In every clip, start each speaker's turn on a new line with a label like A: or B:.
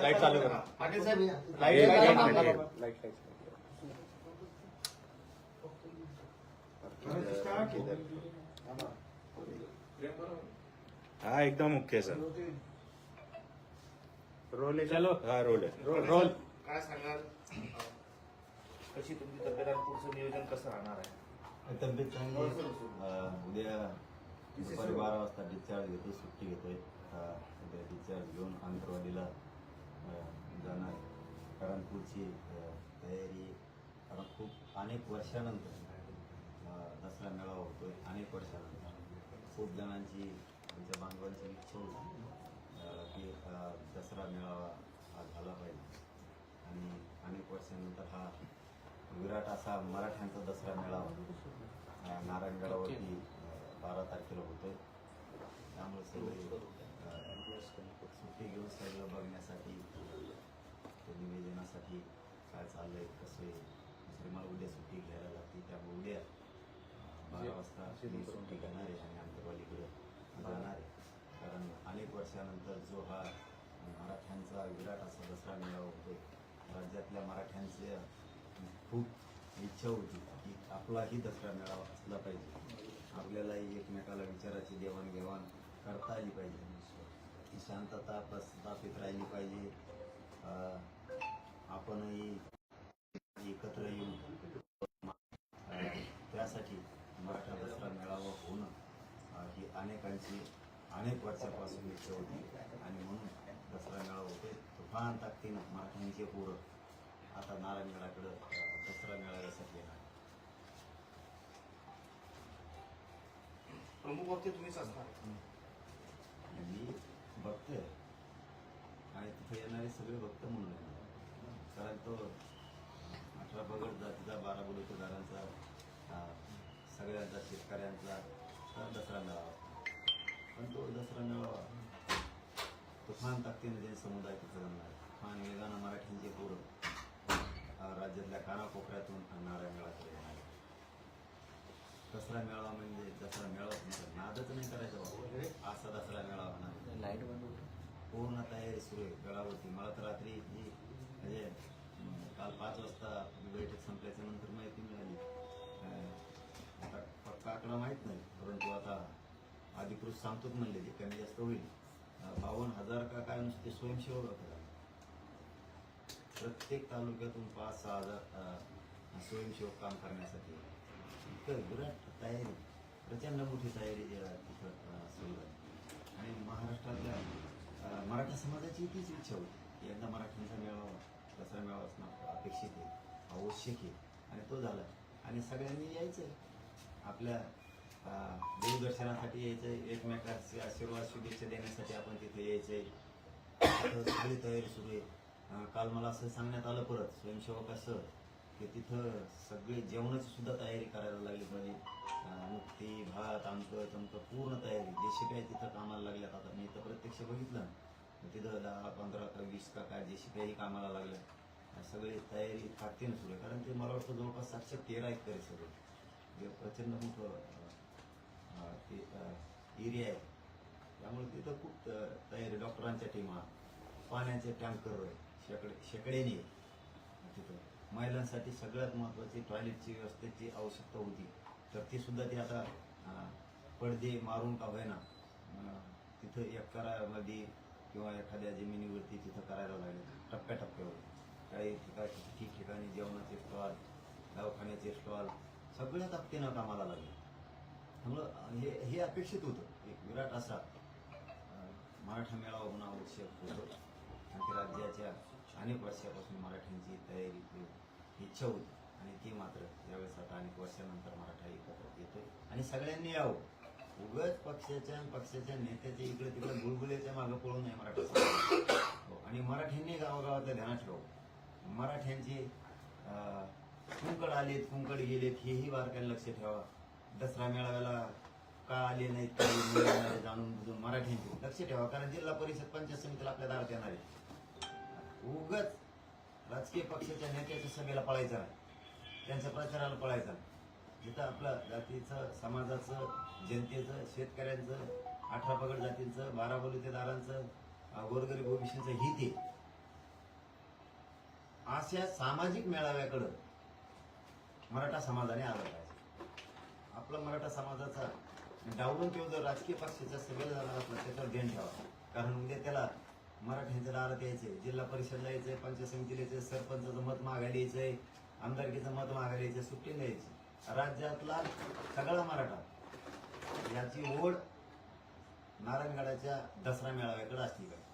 A: Light चालू करा.
B: पाटील साहेब
A: light
C: हा एकदम मुख्य सर.
A: रोल
C: चलो. हा रोल आहे.
A: रोल
B: काय सांगाल? कशी तुमची तब्येत आणि पुढचं नियोजन कसं राहणार आहे?
D: तब्येत चांगली आहे. उद्या दुपारी बारा वाजता डिस्चार्ज घेतो सुट्टी घेतोय. उद्या डिस्चार्ज घेऊन आंतरवाडीला अं, जाणार. कारण पुढची तयारी कारण खूप अनेक वर्षानंतर दसरा मेळावा होतोय अनेक वर्षानंतर. खूप जणांची आमच्या बांधवांची इच्छा होती की दसरा मेळावा हा झाला पाहिजे. आणि अनेक वर्षानंतर हा विराट असा मराठ्यांचा दसरा मेळावा नारायणगडावरती बारा तारखेला होतोय. त्यामुळे सगळे सुट्टी घेऊन सगळं बघण्यासाठी ते निवेदनासाठी काय चाललंय कसं आहे? दुसरी मला उद्या सुट्टी घ्यायला लागते त्यामुळे उद्या बारा वाजता मी सुट्टी घेणार आहे आणि आंतरवालीकडे जाणार आहे. कारण अनेक वर्षानंतर जो हा मराठ्यांचा विराट असा दसरा मेळावा होतोय राज्यातल्या मराठ्यांचे खूप इच्छा होती की आपलाही दसरा मेळावा असला पाहिजे. आपल्यालाही एकमेकाला विचाराची देवाणघेवाण करता आली पाहिजे. ही शांतता प्रस्थापित राहिली पाहिजे. आपणही एकत्र येऊन त्यासाठी मराठा दसरा मेळावा होणं ही अनेकांची अनेक वर्षापासून इच्छा होती. आणि म्हणून दसरा मेळावा होते तुफान ताकदीनं मराठ्यांचे पोरं आता नारायणगडाकडं दसरा मेळाव्यासाठी येणार
B: प्रमुख वक्ते तुम्हीच असणार.
D: आणि भक्त आहे आणि तिथे येणारे सगळे भक्त म्हणून येणार. कारण तो अठरा बगड जातीचा बारा बलुतेदारांचा सगळ्यांचा शेतकऱ्यांचा तर दसरा मेळावा. पण तो दसरा मेळावा तुफान ताकदीने जे समुदाय तिथं जमणार तुफान वेगानं मराठ्यांचे पूर राज्यातल्या कानाकोपऱ्यातून नारायणगडाकडे येणार दसरा मेळावा म्हणजे दसरा मेळावा तुमचा. नादच नाही करायचा बाबा. असा दसरा मेळावा ना
A: लाइट बंद
D: पूर्ण तयारी सुरू आहे. गडावरती मला तर रात्री जी म्हणजे काल पाच वाजता बैठक संपल्याच्या नंतर माहिती मिळाली. पक्का आकडा माहीत नाही. परंतु आता अधिकृत सांगतोच म्हणले ते कमी जास्त होईल. बावन्न हजार का काय नुसते स्वयंसेवक होते. प्रत्येक तालुक्यातून पाच सहा हजार स्वयंसेवक काम करण्यासाठी. विराट तयारी प्रचंड मोठी तयारी तिथं सुरू झाली. आणि महाराष्ट्रातल्या मराठा समाजाची तीच इच्छा होती यंदा एकदा मराठ्यांचा मेळावा दसरा मेळावा असणं अपेक्षित आहे आवश्यक आहे. आणि तो झाला. आणि सगळ्यांनी यायचं आपल्या देवदर्शनासाठी यायचं एकमेकांचे आशीर्वाद शुभेच्छा देण्यासाठी आपण तिथे यायचंय. सगळी तयारी सुरू आहे. काल मला असं सांगण्यात आलं परत स्वयंसेवक की तिथं सगळे जेवणाची सुद्धा तयारी करायला लागली म्हणजे मग नुकती भात आमचं तमकं पूर्ण तयारी. जे काय तिथं कामाला लागल्यात आता. मी तर प्रत्यक्ष बघितलं. तिथं दहा पंधरा का वीस का काय जे काही कामाला लागल्या सगळी तयारी ताकदीनं सुरू आहे. कारण ते मला वाटतं जवळपास सातशे तेरा एकर आहे सगळं. जे प्रचंड मोठं ते एरिया आहे. त्यामुळे तिथं खूप तयारी. डॉक्टरांच्या टीमा पाण्याचे टँकर शेकडे शेकड्याने तिथं महिलांसाठी सगळ्यात महत्वाची टॉयलेटची व्यवस्थेची आवश्यकता होती. तर ती सुद्धा ती आता पडदे मारून का होईना तिथं एकरामध्ये किंवा एखाद्या जमिनीवरती तिथं करायला लागले. टप्प्याटप्प्यावर. काही ठिकाणी ठिकठिकाणी जेवणाचे स्टॉल दवाखान्याचे स्टॉल सगळ्या ताकदीनं कामाला लागले. त्यामुळं हे हे अपेक्षित होतं. एक विराट असा मराठा मेळावा होणं आवश्यक होतं. आणि राज्याच्या अनेक वर्षापासून मराठ्यांची तयारी इच्छा होती आणि ती मात्र यावेळेस आता अनेक वर्षानंतर मराठा एकत्र येतोय. आणि सगळ्यांनी यावं. उगाच पक्षाच्या पक्षाच्या नेत्याच्या इकडे तिकडे बुलबुलेच्या मागं पळू नये मराठा हो, आणि मराठ्यांनी गावागावातल्या ध्यानात ठेवावं. मराठ्यांचे अं, कुंकड आलेत कुंकड गेलेत हेही बारकाने लक्ष ठेवा. दसरा मेळाव्याला का आले नाहीत काही जाणून बुजून मराठ्यांचे लक्ष ठेवा. कारण जिल्हा परिषद पंचायत समितीला आपल्या दारात येणार आहे उगच राजकीय पक्षाच्या नेत्याच्या सभेला पळायचं नाही. त्यांच्या प्रचाराला पळायचं नाही. जिथं आपलं जातीचं समाजाचं जनतेचं शेतकऱ्यांचं अठरा पगड जातींचं बारा बलुतेदारांचं गोरगरीब ओबीसीचं हित आहे. अशा सामाजिक मेळाव्याकडं मराठा समाजाने आलं पाहिजे. आपला मराठा समाजाचा डावलून तो जर राजकीय पक्षाच्या सभेला जाणार असला त्याच्यावर ध्यान ठेवा. कारण उद्या त्याला मराठ्यांच्या दारात यायचंय जिल्हा परिषदला यायचंय पंचायत समितीला यायचंय सरपंचाचं मत मागायला यायचंय आमदारकीचं मत मागायला यायचं सुट्टी द्यायची. राज्यातला सगळा मराठा याची ओढ नारायणगडाच्या दसरा मेळाव्याकडे असली पाहिजे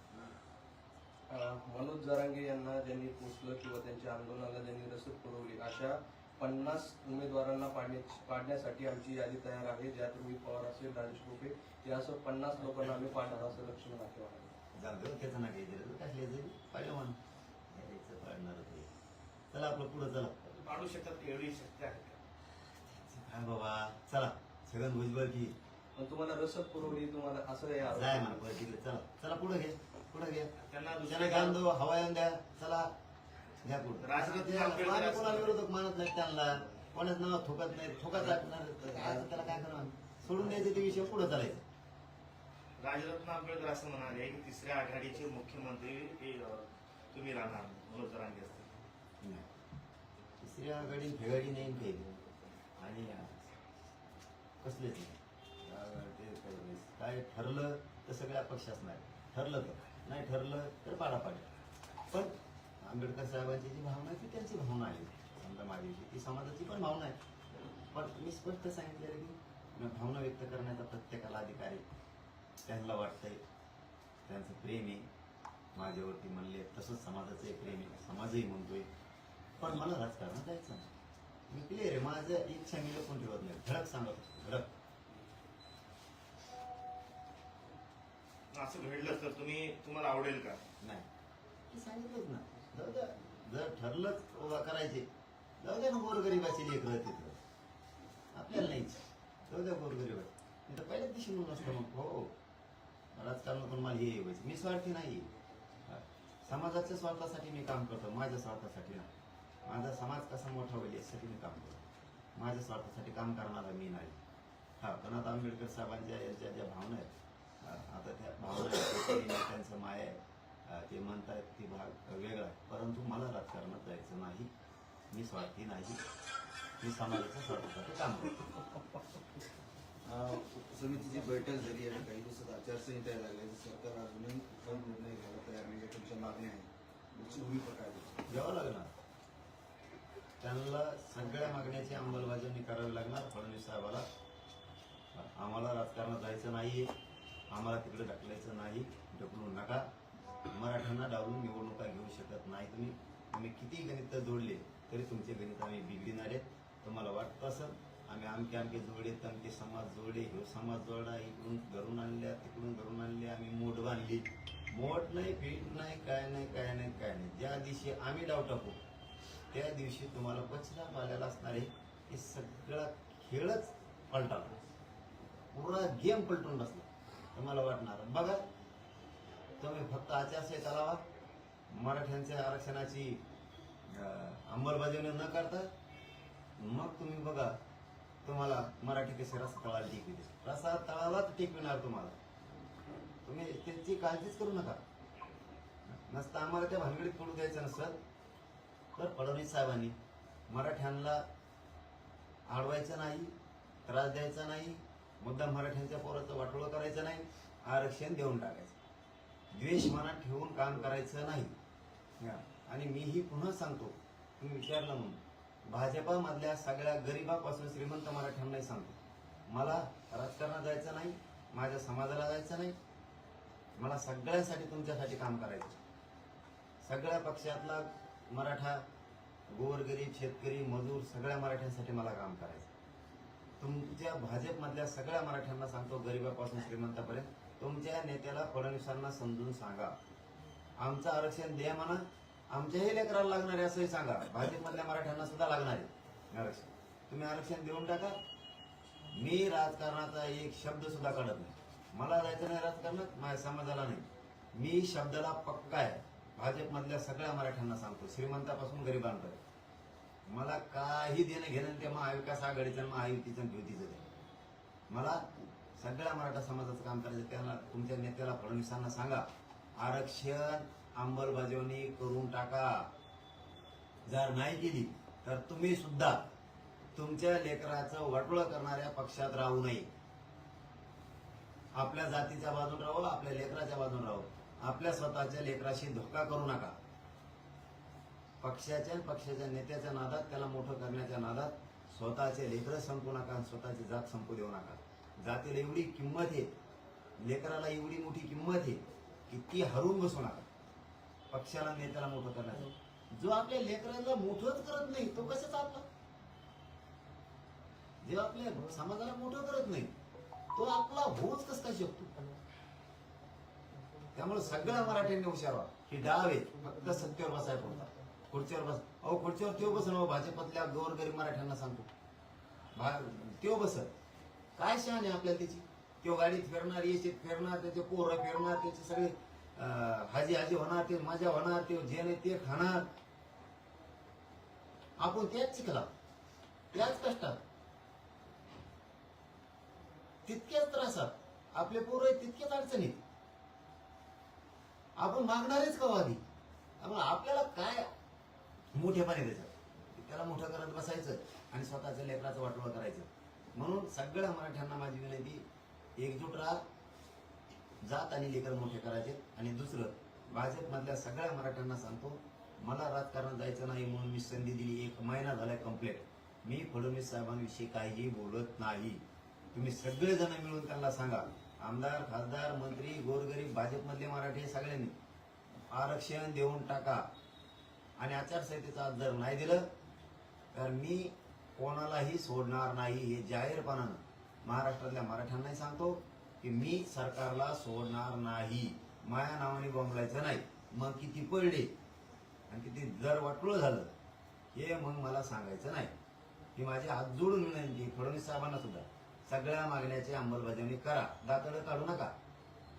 A: मनोज जरांगे यांना ज्यांनी पोचलं किंवा त्यांच्या आंदोलनाला ज्यांनी रसद पुरवली. अशा पन्नास उमेदवारांना पाडण्याची पाडण्यासाठी आमची यादी तयार आहे ज्यात रोहित पवार असेल राजेश टोपे या असं पन्नास लोकांना आम्ही पाडणार असं लक्ष्मी दाखवा आहे
D: दे त्याचं ना काही दिलं कसले जाईल पाहिलं यायचं पाडणार ते. चला आपलं पुढं चला.
B: पाडू शकतात एवढी शक्ती आहे.
D: काय बाबा? चला सगळं भुजबळ की.
A: पण तुम्हाला रसद पुरवली तुम्हाला असं आरोप
D: जाय. म्हणा पुढे तिकडे चला चला पुढे घे पुढे घे.
B: त्यांना दुसऱ्या
D: गान दो हवा येऊन द्या. चला घ्या पुढे. कोणाला
B: असं-
D: विरोधक मानत नाही त्यांना. कोणाच नाव थोकत नाही थोकत टाकणार काय तर त्याला काय करणार? सोडून द्यायचे ते विषय पुढे चालायचं.
B: राजरत्न आंबेडकर असं म्हणाले की तिसऱ्या आघाडीचे मुख्यमंत्री हे, तुम्ही राहणार मनोज जरांगे असतील.
D: नाही. तिसरी आघाडी फेगाडी नाही काही आणि कसलेच नाही काय ठरलं तर सगळ्या पक्ष असणार ठरलं तर. नाही ठरलं तर पाडापाडी. पण आंबेडकर साहेबांची जी भावना आहे ती त्यांची भावना आहे. समजा माझ्याविषयी ती समाजाची पण भावना आहे. पण मी स्पष्ट सांगितलेलं की भावना व्यक्त करण्याचा प्रत्येकाला अधिकार आहे. त्यांना वाटतंय त्यांचं प्रेम आहे माझ्यावरती म्हणले तसंच समाजाचं प्रेम आहे समाजही म्हणतोय. पण मला राजकारणात जायचं नाही. मी क्लिअर आहे माझं इच्छा मी लपून ठेवत नाही. धडक सांगत धडक.
B: असं घडलं तर तुम्ही तुम्हाला आवडेल का?
D: नाही. मी सांगितलंच ना. जाऊ द्या. जर ठरलंच उभा करायचे जाऊ द्या ना गोरगरीबाची लेकरं तिथं. आपल्याला नाहीच जाऊ द्या गोरगरीबा मी तर पहिल्याच दिवशी म्हणून असतं मग हो. राजकारण पण मला हे व्हायचं मी स्वार्थी नाही समाजाच्या स्वार्थासाठी मी काम करतो माझ्या स्वार्थासाठी नाही. माझा समाज कसा मोठा होईल यासाठी मी काम करतो. माझ्या स्वार्थासाठी काम करणारा मी नाही. हा पण आता आंबेडकर साहेबांच्या यांच्या ज्या भावना आहेत आता त्या भावना त्यांचं माय आहे. ते म्हणतायत ते भाग वेगळा आहे. परंतु मला राजकारणात जायचं नाही. मी स्वार्थी नाही. मी समाजाच्या स्वार्थासाठी काम करतो.
E: समितीची बैठक झाली आणि काही दिवसात आचारसंहिता लागली सरकार अजूनही काही निर्णय घ्यायला तयार नाही तुमच्या मागण्या आहे तुमची भूमिका काय
D: घ्यावं लागणार. त्यांना सगळ्या मागण्याची अंमलबजावणी करावी लागणार. फडणवीस साहेबाला. आम्हाला राजकारणात जायचं नाही आम्हाला तिकडे ढकलायचं नाही. ढकलू नका. मराठ्यांना डावलून निवडणुका घेऊ शकत नाही तुम्ही. तुम्ही किती गणित जोडले तरी तुमचे गणित आम्ही बिघडणार आहेत. तुम्हाला वाटतं असं आम्ही आमके आमके जोडे तमके समाज जोडे ह्यो समाज जोडा इकडून घरून आणल्या तिकडून घरून आणले आम्ही मोठ बांधली. मोठ नाही पीठ नाही काय नाही काय नाही काय नाही. ज्या दिवशी आम्ही डाव टाकू त्या दिवशी तुम्हाला पश्चाताप पाल्याला असणार आहे सगळा खेळच पलटाला पुरा गेम पलटून बसला. तुम्हाला वाटणार. बघा तुम्ही फक्त आचारसंहिता लावा. मराठ्यांच्या आरक्षणाची अंमलबजावणी न करता मग तुम्ही बघा तुम्हाला मराठी कसे रस तळाला टिकविते रसा तळालाच टिकविणार तुम्हाला. तुम्ही त्याची काळजीच करू नका. नसतं आम्हाला त्या भानगडीत पडू द्यायचं नसतं. तर फडणवीस साहेबांनी मराठ्यांना आडवायचं नाही त्रास द्यायचा नाही मुद्दा मराठ्यांच्या पोराचं वाटोळं करायचं नाही आरक्षण देऊन टाकायचं. द्वेष मनात ठेवून काम करायचं नाही. आणि मीही पुन्हा सांगतो तुम्ही विचारलं म्हणून. भाजपामधल्या सगळ्या गरिबापासून श्रीमंत मराठ्यांनाही सांगतो. मला राजकारणात जायचं नाही माझ्या समाजाला जायचं नाही. मला सगळ्यासाठी तुमच्यासाठी काम करायचं सगळ्या पक्षातला मराठा गोरगरीब शेतकरी मजूर सगळ्या मराठ्यांसाठी मला काम करायचं तुमच्या भाजपमधल्या सगळ्या मराठ्यांना सांगतो गरिबापासून श्रीमंतापर्यंत. तुमच्या नेत्याला फडणवीसांना समजून सांगा. आमचं आरक्षण द्या म्हणा आमच्याही लेकराला लागणार आहे असंही सांगा. भाजपमधल्या मराठ्यांना सुद्धा लागणार आहे. आरक्षण. तुम्ही आरक्षण देऊन टाका. मी राजकारणाचा एक शब्द सुद्धा काढत नाही. मला जायचं नाही राजकारणात माझ्या समाजाला नाही. मी शब्दाला पक्का आहे. भाजपमधल्या सगळ्या मराठ्यांना सांगतो. श्रीमंतापासून गरिबांपर्यंत. मला काही देणं घेणं ते महाविकास आघाडीचं आणि महायुतीचं युतीचं ते मला सगळ्या मराठा समाजाचं काम करायचं त्यांना तुमच्या नेत्याला फडणवीसांना सांगा. आरक्षण अंमलबजावणी करून टाका. जर नाही केली तर तुम्ही सुद्धा तुमच्या लेकराचं वाटोळ करणाऱ्या पक्षात राहू नये. आपल्या जातीच्या बाजून राहू आपल्या लेकराच्या बाजून राहू. आपल्या स्वतःच्या लेकराशी धोका करू नका. पक्षाच्या पक्षाच्या नेत्याच्या नादात त्याला मोठं करण्याच्या नादात स्वतःचे लेकरं संपू नका आणि स्वतःची जात संपू देऊ नका. जातीला एवढी किंमत आहे लेकराला एवढी मोठी किंमत आहे की ती हरून बसू नका. पक्षाला नेत्याला मोठं करण्याचं जो आपल्या लेकराला मोठंच करत नाही तो कशाचा आपला जे आपल्या समाजाला मोठं करत नाही तो आपला होच कस काय शकतो? त्यामुळे सगळ्या मराठ्यांनी हुशार व्हा. ही डाव आहे फक्त सत्तेवर बसायला पडतात खुर्चीवर बस. अहो खुर्चीवर तो बसन अहो भाजपतल्या गोरगरीब मराठ्यांना सांगतो. भा- त्यो बसत काय शहाण आहे आपल्याला त्याची? त्यो गाडीत फिरणार येशीत फिरणार त्याचे पोरं फिरणार त्याचे सगळे हाजी हाजी होणार ते मजा होणार ते जे नाही ते खाणार. आपण त्याच शिकला. त्याच कष्टात. तितक्याच त्रासात. आपले पोरं तितकेच अडचणीत. आपण मागणारेच का आधी त्यामुळे आपल्याला काय मोठेपणे त्याच्यात त्याला मोठं करत बसायचं आणि स्वतःच्या लेकराचं वाटोळ करायचं. म्हणून सगळ्या मराठ्यांना माझी विनंती एकजूट राहा. जात आणि लेकर मोठे करायचे. आणि दुसरं भाजपमधल्या सगळ्या मराठ्यांना सांगतो मला राजकारणात जायचं नाही म्हणून मी संधी दिली. एक महिना झालाय कंप्लीट मी फडणवीस साहेबांविषयी काहीही बोलत नाही. तुम्ही सगळेजण मिळून त्यांना सांगा. आमदार खासदार मंत्री गोरगरीब भाजपमधले मराठी सगळ्यांनी आरक्षण देऊन टाका. आणि आचारसंहितेचा जर नाही दिलं तर मी कोणालाही सोडणार नाही हे जाहीरपणानं महाराष्ट्रातल्या मराठ्यांनाही सांगतो. की मी सरकारला सोडणार नाही. माया नावाने बोंबलायचं नाही. मग किती पडले? आणि किती जर वाटलं झालं? हे मग मला सांगायचं नाही. ही माझी हात जोडून विनंती फडणवीस साहेबांना सुद्धा. सगळ्या मागण्याची अंमलबजावणी करा. दातड काढू नका.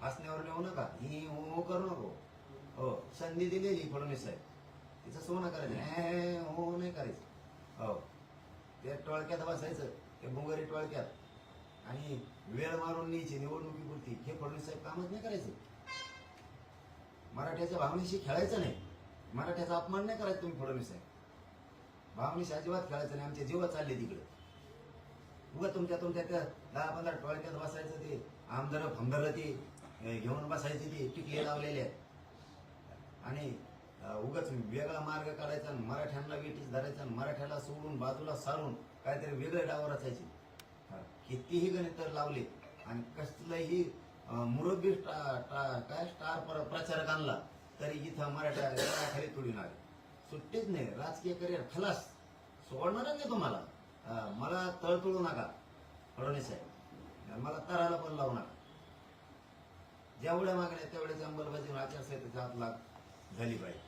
D: हसण्यावर लिहू नका. ही हो हो करू नको. हो संधी दिलेली फडणवीस साहेब. तिचं सोनं करायचं. हो नाही करायचं. हो. ते टोळक्यात बसायचं. ते बुंगारी टोळक्यात. आणि वेळ मारून न्यायची निवडणुकीपुरती हे फडणवीस साहेब कामच नाही करायचे. मराठ्याच्या भावनेशी खेळायचं नाही. मराठ्याचा अपमान नाही करायचा तुम्ही फडणवीस साहेब. भावनेशी अजिबात खेळायचं नाही. आमचे जीव चालले तिकडे. उगा तुमच्या तुमच्या त्या दहा पंधरा टोळक्यात बसायचं ते आमदार फमदार ते घेऊन बसायचे ते टिकले लावलेले. आहेत. आणि उगाच वेगळा मार्ग काढायचा आणि मराठ्यांना वेटीस धरायचा आणि मराठ्याला सोडून बाजूला सारून काहीतरी वेगळे डाव रचायचे. कितीही गणित लावले आणि कसलंही अं, मुरब्बी टा- काय स्टार प्रचारक आणला तरी इथं मराठा खाली आले. सुट्टीच नाही राजकीय करिअर खलास. सोडणार नाही तुम्हाला. मला तळतळू नका फडणवीस साहेब. मला तराला पण लावू नका. जेवढ्या मागण्या तेवढ्याच अंमलबजावणी आचारसंहितेचा हात लाग झाली पाहिजे.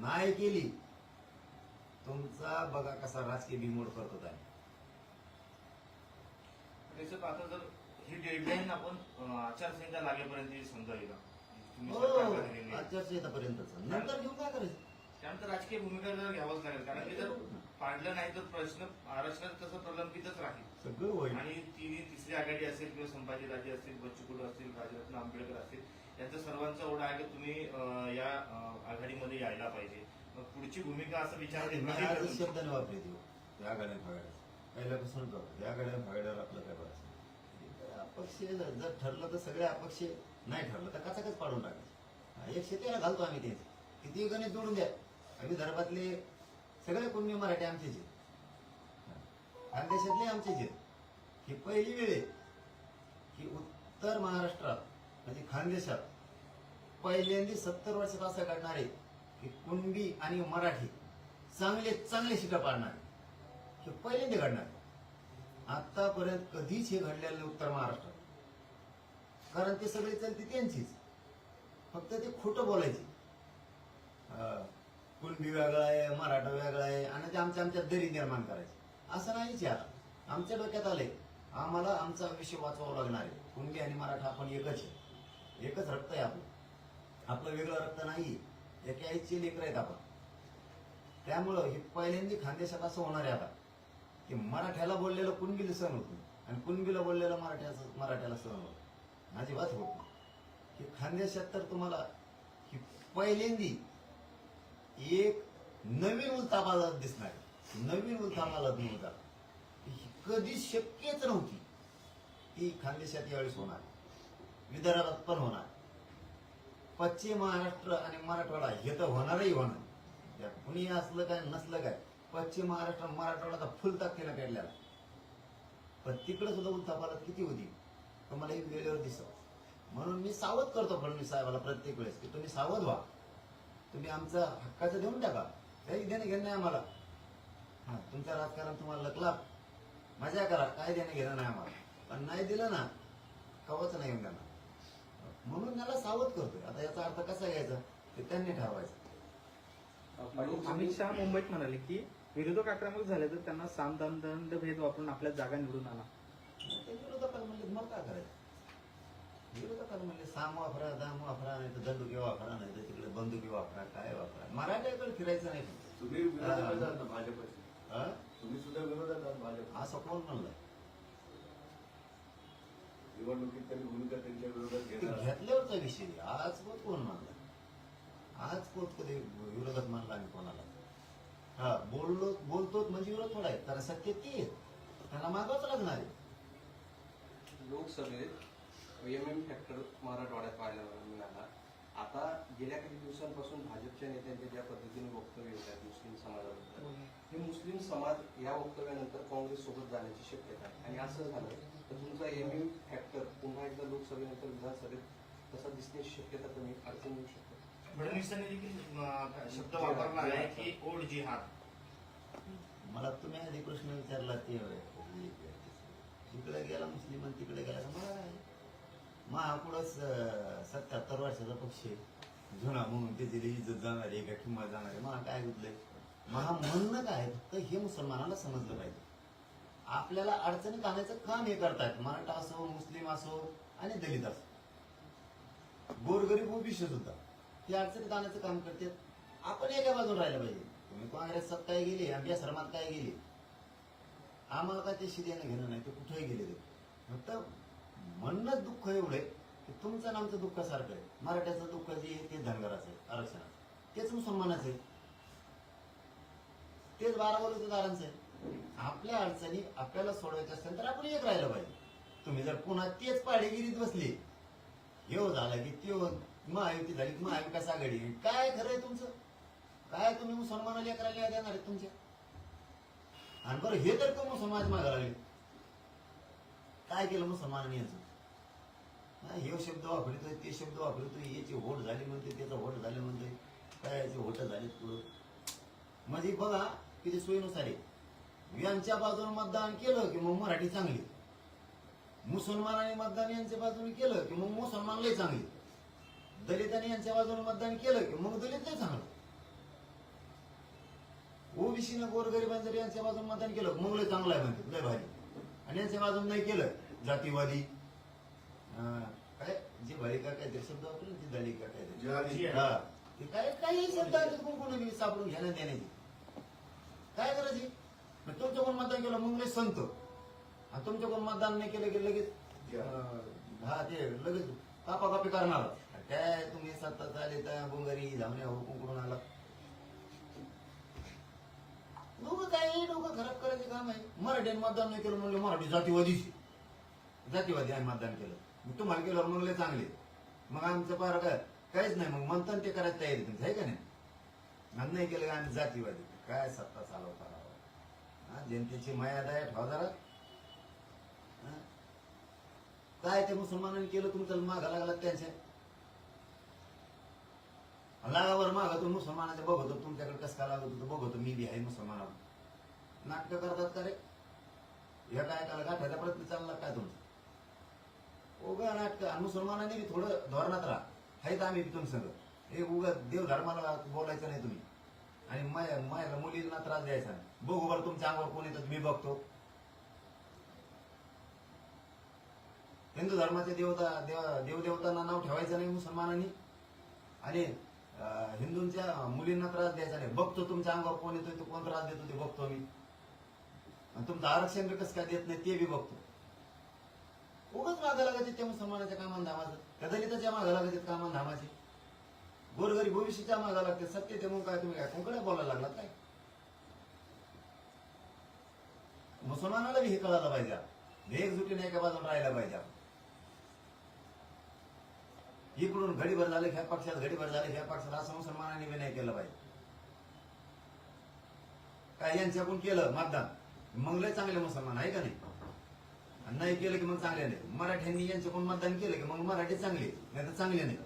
D: नाही केली तुमचा बघा कसा राजकीय बिमोड करतो आहे
B: त्याच्यात आता जर ही डेडलाईन आपण आचारसंहिता लागेपर्यंत समजा येईल. तुम्ही
D: हो
B: सरकारला दिलेली आहे.
D: आचारसंहितापर्यंतच. नंतर घेऊन काय करायचं?
B: त्यानंतर राजकीय भूमिका जर घ्यावंच लागेल कारण की जर पाडलं नाही तर प्रश्न आरक्षणात तसं प्रलंबितच राहील.
D: सगळं होईल.
B: आणि तिन्ही तिसरी आघाडी असेल किंवा संभाजी राजे असतील बच्चू कडू असतील राजरत्न आंबेडकर असतील यांचा सर्वांचा ओढा आहे की तुम्ही अं, या अं, आघाडीमध्ये यायला पाहिजे. मग पुढची भूमिका असं विचार
D: मी आजच वापरे देऊ. त्या फागाड्या पहिल्यापासून करतो या गाड्या भागड्यावर आपलं काय बघायचं? अपक्ष जर जर ठरलं तर सगळे अपक्ष नाही ठरलं तर कचाकच पाडून टाकायचं. हा, एक शेतीला घालतो आम्ही ते. किती गणित जोडून द्या. आम्ही धर्मातले सगळे कुणबी मराठी आमचेच आहेत. खानदेशातले आमचेच आहेत. ही पहिली वेळ आहे की उत्तर महाराष्ट्रात म्हणजे खानदेशात पहिल्यांदा सत्तर वर्षात असं काढणारे की कुणबी आणि मराठी चांगले चांगले शिका पाडणारे हे पहिल्यांदा घडणार. आतापर्यंत कधीच हे घडलेलं उत्तर महाराष्ट्रात कारण ते सगळे चलते त्यांचीच. फक्त ते खोटं बोलायचे. कुणबी वेगळा आहे मराठा वेगळा आहे आणि ते आमच्या आमच्या दरी निर्माण करायचे. असं नाहीच या आमच्या डोक्यात आले आम्हाला आमचा विषय वाचवावा लागणार आहे. कुणबी आणि मराठा आपण एकच आहे. एकच रक्त आहे आपलं. आपलं वेगळं रक्त नाही एका आईची लेकर आहेत आपण. त्यामुळं हे पहिल्यांदा खानदेशात असं होणार आहे आता. की मराठ्याला बोललेलं कुणबीला सण होत नाही. आणि कुणबीला बोललेलं मराठ्याचं मराठ्याला सण होत अजिबात होत नाही. हे खानदेशात तर तुम्हाला ही पहिल्यांदी एक नवीन उलथापालथ दिसणार. नवीन मला नव्हता. ही कधी शक्यच नव्हती. ही खानदेशात यावेळेस होणार. विदर्भात पण होणार. पश्चिम महाराष्ट्र आणि मराठवाडा हे तर होणारही होणार. यात कुणी असलं काय नसलं काय पश्चिम महाराष्ट्र आणि मराठवाडा फुल ताकदीनं काढलेला पण तिकडे सुद्धा उत्तापाला किती होती? तर मला एक वेळेवर दिसत म्हणून मी सावध करतो फडणवीस साहेबाला प्रत्येक वेळेस की तुम्ही सावध व्हा. तुम्ही आमचा हक्काचं देऊन टाका. काही देणं घेणं नाही आम्हाला. हा तुमच्या राजकारण तुम्हाला लकला. मजा करा काय देणं घेणं नाही आम्हाला. पण नाही दिलं ना कवच नाही येऊन देणार म्हणून त्याला सावध करतोय. आता याचा अर्थ कसा घ्यायचा? ते त्यांनी ठरवायचं.
F: अमित शहा मुंबईत म्हणाले की विरोधक आक्रमक झाले तर त्यांना साम दाम दंड भेद वापरून आपल्या जागा निवडून आणा.
D: ते विरोधकाला म्हणले मग काय करायचं? विरोधकाला म्हणले साम वापरा दाम वापरा नाही तर दंडुके वापरा नाही तर तिकडे बंदुके वापरा काय वापरा. मराठ्याकडे फिरायचं नाही
E: तुम्ही विरोधात आहात ना भाजपचे.
D: हा?
E: तुम्ही सुद्धा विरोधात आहात भाजप
D: असं कोण म्हणलं.
E: निवडणुकीत तरी भूमिका त्यांच्या विरोधात
D: ते
E: घेणार.
D: घेतल्यावरचा विषय आज कोण कोण म्हणला आज कोण कधी विरोधात म्हणला आणि कोणाला? हा बोललो बोलतोच म्हणजे विरोध थोडा आहे. कारण सत्य ती आहे. त्यांना मागावंच लागणार आहे.
A: लोकसभेत एम एम फॅक्टर मराठवाड्यात पाहायला मिळाला. आता गेल्या काही दिवसांपासून भाजपच्या नेत्यांचे ज्या पद्धतीने वक्तव्य येत आहेत मुस्लिम समाजाबद्दल. हे. मुस्लिम समाज या वक्तव्यानंतर काँग्रेस सोबत जाण्याची शक्यता आहे. आणि असं झालं तर तुमचा एम एम फॅक्टर पुन्हा एकदा लोकसभेनंतर विधानसभेत तसा दिसण्याची शक्यता कमी अडचण येऊ शकते
B: फडणवीसांनी देखील शब्द वापरला आहे की ओढ जिहाद
D: मला तुम्ही आधी प्रश्न विचारला ते तिकडे गेला मुस्लिम तिकडे गेला मला महापुढंच सत्याहत्तर वर्षाचा पक्ष आहे. जुना म्हणून त्याची इज्जत जाणार आहे का किंमत जाणार आहे? महा काय गुतलंय? महा म्हणणं काय फक्त हे मुसलमानाला समजलं पाहिजे. आपल्याला अडचणीत आणायचं काम हे करतायत मराठा असो मुस्लिम असो आणि दलित असो. गोरगरीब ओबीसी सुद्धा. ती अडचणीत आणायचं काम करते. आपण एका बाजून राहिलं पाहिजे. तुम्ही काँग्रेसात काय गेले आमच्या सरमात काय गेले. आम्हाला काय ते शिद्याने घेणं नाही ते कुठेही गेले ते. फक्त म्हणणंच दुःख एवढे की तुमचं आणि आमचं दुःख सारखं आहे. मराठ्याचं दुःख जे आहे ते धनगराचं आहे आरक्षणाचं तेच मुसलमानाचं आहे. तेच बारा दारांचं आहे. आपल्या अडचणी आपल्याला सोडवायच्या असतील तर आपण एक राहिलं पाहिजे. तुम्ही जर पुन्हा तेच पाडेगिरीत बसले हे हो झालं की ते महायुती झाली की महाविकास आघाडी. काय खरंय तुमचं? काय तुम्ही मुसलमानाला एकराला देणार आहेत तुमच्या? आणि बरं हे तर का मुसलमान मागा लागले? काय केलं मुसलमानाने याचं? हे शब्द वापरतोय ते शब्द वापरतोय याची होट झाली म्हणते त्याचं होट झालं म्हणते काय याची होट झाली पुढं? म्हणजे बघा किती सोयीनुसार आहे. यांच्या बाजूने मतदान केलं की मग मराठी चांगली. मुसलमानाने मतदान यांच्या बाजूने केलं की मग मुसलमान लय चांगली. दलितांनी यांच्या बाजूने मतदान केलं की मग दलित लय चांगलं? ओबीसीनं गोरगरिबांनी जर यांच्या बाजूने मतदान केलं मग लय चांगलं आहे म्हणते लय भारी. आणि यांच्या बाजूने नाही केलं जातीवादी. काय? जी बालिका काहीतरी शब्द वापरले ती. काहीतरी
E: जिहादी.
D: हा. ते काय काही शब्द आहेत कोण कोणी सापडून घेण्यात देण्याची काय करायची तुमच्या कोण मतदान केलं मग लय संत. आणि तुमच्या कोण मतदान नाही केलं की लगेच हा ते लगेच कापा कापी करणार. काय तुम्ही सत्ता चाले त्या गुंगारी जाऊन हुकूम आला? लोक काय लोक खराब करायचं काम आहे. मराठ्याने मतदान नाही केलं म्हणलं मराठी जातीवादीची जातीवादी आम्ही मतदान केलं. मी तुम्हाला केलं म्हणले चांगले. मग आमचं पार काय? काहीच नाही. मग मंथन ते करायची तयारी तुमचं आहे का नाही? आणि नाही केलं आम्ही जातीवादी? काय सत्ता चालवता हा, जनतेची मर्यादा आहे ठेवा जरा. काय ते मुसलमानांनी केलं तुमचं मागा लागला त्यांच्या. लागावर मागा तो मुसलमानाच्या बघतो तुमच्याकडे कसं काय लागत होतं बघतो मी बी आहे मुसलमानावर. नाटकं करतात का रे? ह्या काय काला गाठायचा प्रयत्न चालला काय तुमचा? उगा नाटक आणि मुसलमानाने बी थोडं धोरणात राहा. हायत आम्ही तुमचं हे उगा देव धर्माला बोलायचं नाही तुम्ही. आणि माया मायाला मुलींना त्रास द्यायचा नाही. बघू बरं तुमच्या अंगावर कोण येतं मी बघतो. हिंदू धर्माचे देवता देव देवदेवतांना नाव ठेवायचं नाही मुसलमानांनी. आणि हिंदूंच्या मुलींना त्रास द्यायचा नाही. बघतो तुमच्या अंगावर कोण येतोय तो कोण त्रास देतो ते बघतो मी आणि तुमचं आरक्षण बी कसं काय देत नाही ते बी बघतो. उगाच मागा लागायचे त्या मुसलमानाच्या कामान धामाचं. त्या दलिताच्या मागा लागायचे कामान धामाचे. गोरगरी भविष्याच्या मागा लागते. सत्य ते मग काय तुम्ही काय कोणकडे बोलायला लागलात काय? मुसलमानाला बी हे कळायला पाहिजे. एकजुटीने एका बाजून राहायला पाहिजे. इकडून घडीभर झालं ह्या पक्षात घडीभर झालं ह्या पक्षात असं मुसलमानांनी बी नाही केलं पाहिजे काय यांच्याकडून केलं मतदान? मग लय चांगले मुसलमान आहे का नाही? नाही केलं की मग चांगले नाही. मराठ्यांनी यांच्याकडून मतदान केलं की मग मराठी चांगले नाही तर चांगले नाही.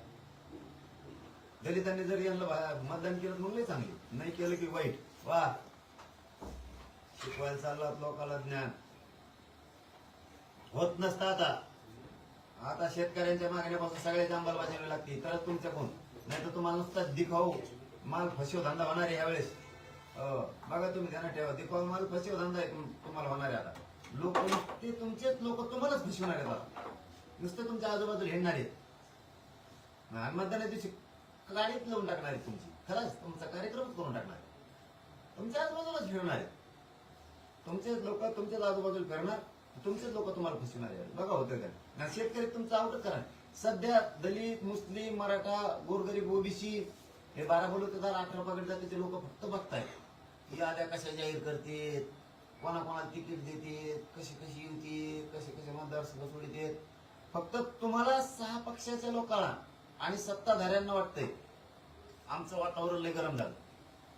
D: दलितांनी जर यांना मतदान केलं तर मग लय चांगले. नाही केलं की वाईट. वा. शिकवायला चाललात लोकांना ज्ञान. होत नसतं आता. आता शेतकऱ्यांच्या मागण्यापासून सगळ्याची अंमलबजावणी लागते. तरच तुमच्याकडून नाही तर तुम्हाला नुसता दिखाऊ. माल फसव धंदा होणार आहे यावेळेस. बघा तुम्ही ध्यानात ठेवा. दिखाऊ माल फसव धंदा आहे तुम्हाला होणार आहे आता. लोक ते तुमचेच लोक तुम्हालाच फसवणार आहेत आता. नुसते तुमच्या आजूबाजूला हिंडणार आहेत. आणि दिवशी गाडीत लावून टाकणार आहे तुमची. खरंच तुमचा कार्यक्रमच करून टाकणार आहे. तुमच्या आजूबाजूलाच फिरणार आहेत. तुमचेच लोक तुमच्याच आजूबाजूला फिरणार तुमचेच लोक तुम्हाला फसवून आले बघा होतं का आणि शेतकरी तुमचं आवडत करा. सध्या दलित मुस्लिम मराठा गोरगरीब ओबीसी हे बारा बलुतेदार अठरा पगड जातीचे लोक फक्त बघतायत. ही आद्या कशा जाहीर करते कोणा कोणाला तिकीट देते कशी कशी युती कसे कसे मतदारसंघ सोडित फक्त तुम्हाला सहा पक्षाच्या लोकांना आणि सत्ताधाऱ्यांना वाटतंय. आमचं वातावरण लय गरम झालं.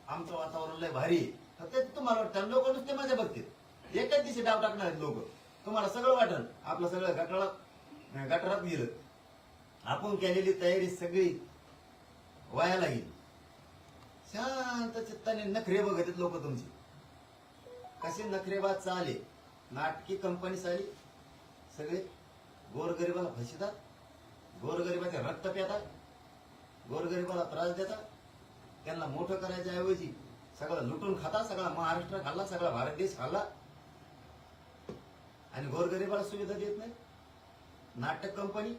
D: आमचं वातावरण लय भारी फक्त तुम्हाला वाटतं. लोक नुसते माझ्या बघतील एकाच दिवशी डाव टाकणार लोक. तुम्हाला सगळं वाटल. आपलं सगळं गटारात गटारात गेलं. आपण केलेली तयारी सगळी वाया लागेल शांत चित्ताने नखरे बघत लोक तुमचे. कसे नखरेबाज चाले? नाटकी कंपनी चाली सगळे गोरगरिबाला फसितात गोरगरिबाचे रक्त प्यातात. गोरगरिबाला त्रास देतात. त्यांना मोठं करायच्या ऐवजी सगळं लुटून खाता सगळा महाराष्ट्र खाल्ला सगळा भारत देश खाल्ला. आणि गोरगरीबाला सुविधा देत नाही? नाटक कंपनी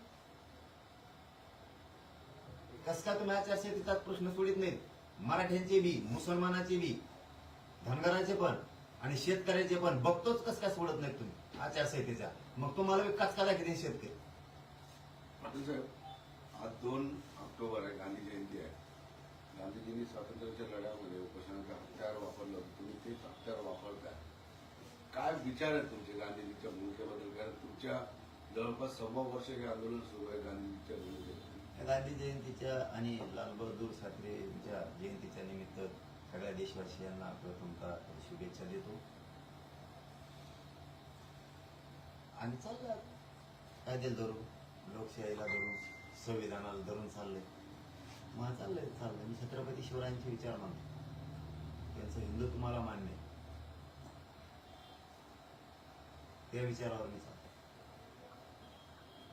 D: कस का तुम्ही आचारसंहितेचा प्रश्न सोडित नाहीत? मराठ्यांचे बी मुसलमानाचे बी धनगराचे पण आणि शेतकऱ्याचे पण. बघतोच कस काय सोडत नाही तुम्ही आचारसंहितेचा मग तुम्हाला बी कचकाला किती शेतकरी.
G: पाटील साहेब आज दोन ऑक्टोबर आहे गांधी जयंती आहे. गांधीजींनी स्वातंत्र्याच्या लढ्यामध्ये उपोषणाचं हत्यार वापरलं तुम्ही तेच हत्यार वापरताय. काय विचार आहेत तुमचे गांधीजीच्या भूमिकेबद्दल? कारण तुमच्या जवळपास सव्वा वर्ष हे आंदोलन सुरू आहे गांधीजीच्या भूमिकेबद्दल.
D: गांधी जयंतीच्या आणि लालबहादूर ठाकरेंच्या जयंतीच्या निमित्त सगळ्या देशवासियांना प्रथमतः शुभेच्छा देतो. आणि चाललं कायद्याला धरून लोकशाहीला धरून संविधानाला धरून चाललंय. मग चाललंय चाललंय. मी छत्रपती शिवरायांचे विचार मानतो. त्यांचं हिंदू तुम्हाला मान्य आहे. त्या विचारावर मी चालतो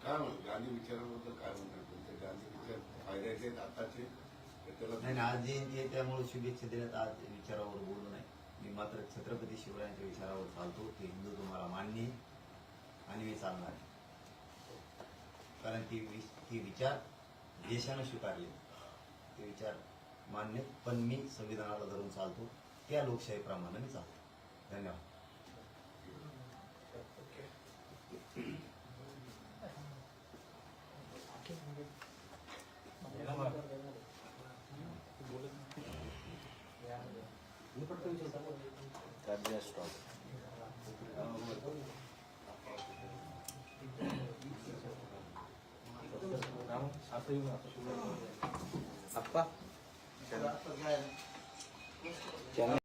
G: काय म्हणत गांधी विचाराबद्दल काय म्हणतात? तुमचे गांधी विचार फायद्याचे आहेत आताचे. त्याला
D: नाही नाही, आज जयंती आहे त्यामुळे शुभेच्छा देण्यात आज विचारावर बोलू नये. मी मात्र छत्रपती शिवरायांच्या विचारावर चालतो. ते हिंदू तुम्हाला मान्य आहे. आणि मी चालणार आहे. कारण ती वि- ती विचार देशानं स्वीकारले. ते विचार मान्य आहेत. पण मी संविधानाला धरून चालतो. त्या लोकशाहीप्रमाणे मी चालतो. धन्यवाद.
F: आप्पा
E: तर आता काय
C: त्यांना